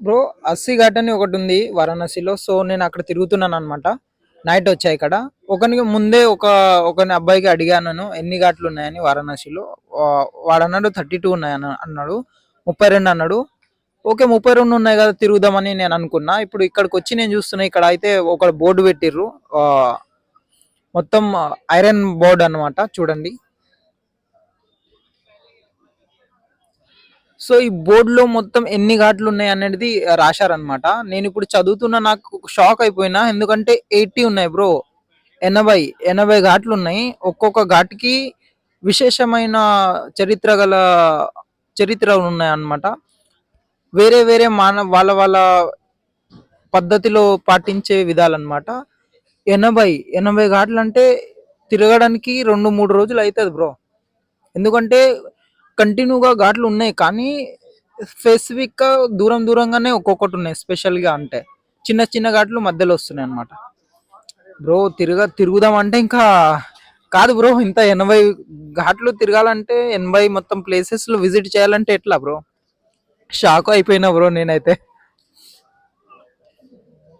Bro Assi ghat అని ఒకటి ఉంది వారణాసిలో. సో నేను అక్కడ తిరుగుతున్నాను అనమాట నైట్ వచ్చాయి ఇక్కడ. ఒకనికి ముందే ఒక ఒకని అబ్బాయికి అడిగాను ఎన్ని ఘాట్లు ఉన్నాయని వారణాసిలో. వాడు అన్నాడు థర్టీ టూ ఉన్నాయి అన్నాడు. ముప్పై రెండు అన్నాడు. ఓకే ముప్పై రెండు ఉన్నాయి కదా తిరుగుదామని నేను అనుకున్నా. ఇప్పుడు ఇక్కడికి వచ్చి నేను చూస్తున్నా ఇక్కడ అయితే ఒక బోర్డు పెట్టిర్రు. ఆ, మొత్తం ఐరన్ బోర్డు అన్నమాట చూడండి. సో ఈ బోర్డులో మొత్తం ఎన్ని ఘాట్లు ఉన్నాయి అనేది రాశారనమాట నేను ఇప్పుడు చదువుతున్న నాకు షాక్ అయిపోయినా ఎందుకంటే ఎయిటీ ఉన్నాయి బ్రో. ఎనభై ఎనభై ఘాట్లు ఉన్నాయి. ఒక్కొక్క ఘాట్కి విశేషమైన చరిత్ర గల చరిత్ర ఉన్నాయి అన్నమాట వేరే వేరే మాన వాళ్ళ వాళ్ళ పద్ధతిలో పాటించే విధాలన్నమాట. ఎనభై ఎనభై ఘాట్లు అంటే తిరగడానికి రెండు మూడు రోజులు అవుతుంది బ్రో. ఎందుకంటే కంటిన్యూగా ఘాట్లు ఉన్నాయి కానీ స్పెసిఫిక్గా దూరం దూరంగానే ఒక్కొక్కటి ఉన్నాయి స్పెషల్గా అంటే చిన్న చిన్న ఘాట్లు మధ్యలో వస్తున్నాయి అన్నమాట. బ్రో తిరగ తిరుగుదాం అంటే ఇంకా కాదు బ్రో ఇంత ఎనభై ఘాట్లు తిరగాలంటే ఎనభై మొత్తం ప్లేసెస్లో విజిట్ చేయాలంటే ఎట్లా బ్రో? షాక్ అయిపోయినా బ్రో నేనైతే.